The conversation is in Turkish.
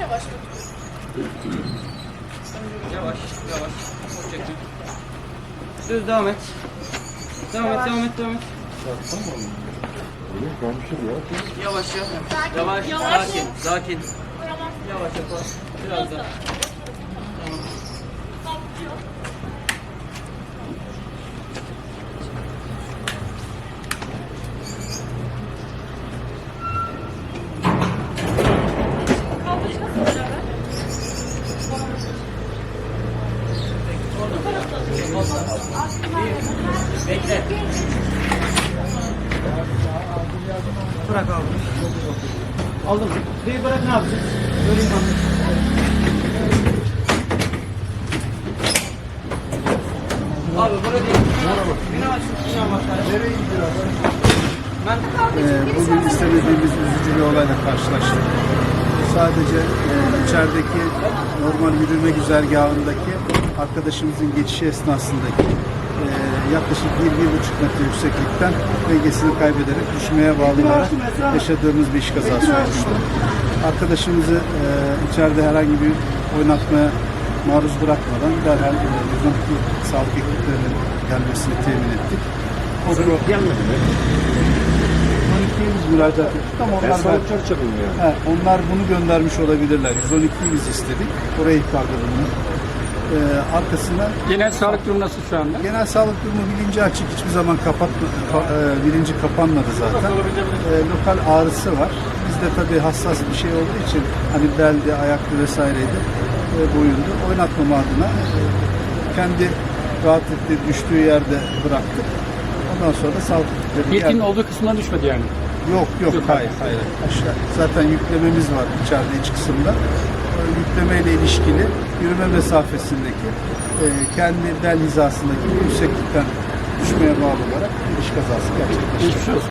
Yavaş yavaş. Yavaş, yavaş. Çok çekin. Düz devam et. Devam et, devam et, devam et. Yavaş ya. Yavaş, Yavaş. sakin, sakin. Yavaş yapalım. Biraz daha. Bekle. Bırak abi. Aldım. Bir bırak ne yapacağız? Göreyim abi. Abi burada değil. Bina aç. Bina bak. Nereye gidiyor Ben Ee, bugün istemediğimiz üzücü bir olayla karşılaştık. Sadece e, içerideki normal yürüme güzergahındaki arkadaşımızın geçişi esnasındaki e, yaklaşık 1-1,5 metre yükseklikten dengesini kaybederek düşmeye bağlı olarak yaşadığımız bir iş kazası olmuştu. Arkadaşımızı e, içeride herhangi bir oynatmaya maruz bırakmadan derhal 112 sağlık ekiplerinin gelmesini temin ettik. O da 112'ye biz müracaat ettik ama onlar, He, onlar bunu göndermiş olabilirler. 112'yi biz istedik. Oraya ihbarda bulunduk. Ee, arkasından Genel sağlık durumu nasıl şu anda? genel sağlık durumu bilinci açık. Hiçbir zaman kapat, ka- e, bilinci kapanmadı zaten. Ee, lokal ağrısı var. Bizde tabii hassas bir şey olduğu için hani beldi, ayaklı vesaireydi. E, boyundu. Oynatmama adına e, kendi rahat ettiği, düştüğü yerde bıraktık. Ondan sonra da sağlık Yetkinin olduğu kısımdan düşmedi yani. Yok yok, Yok, hayır hayır. Aşağı. Zaten yüklememiz var içeride iç kısımda. Ee, Yüklemeyle ilişkili yürüme mesafesindeki e, kendi bel hizasındaki yükseklikten düşmeye bağlı olarak bir iş kazası gerçekleşti.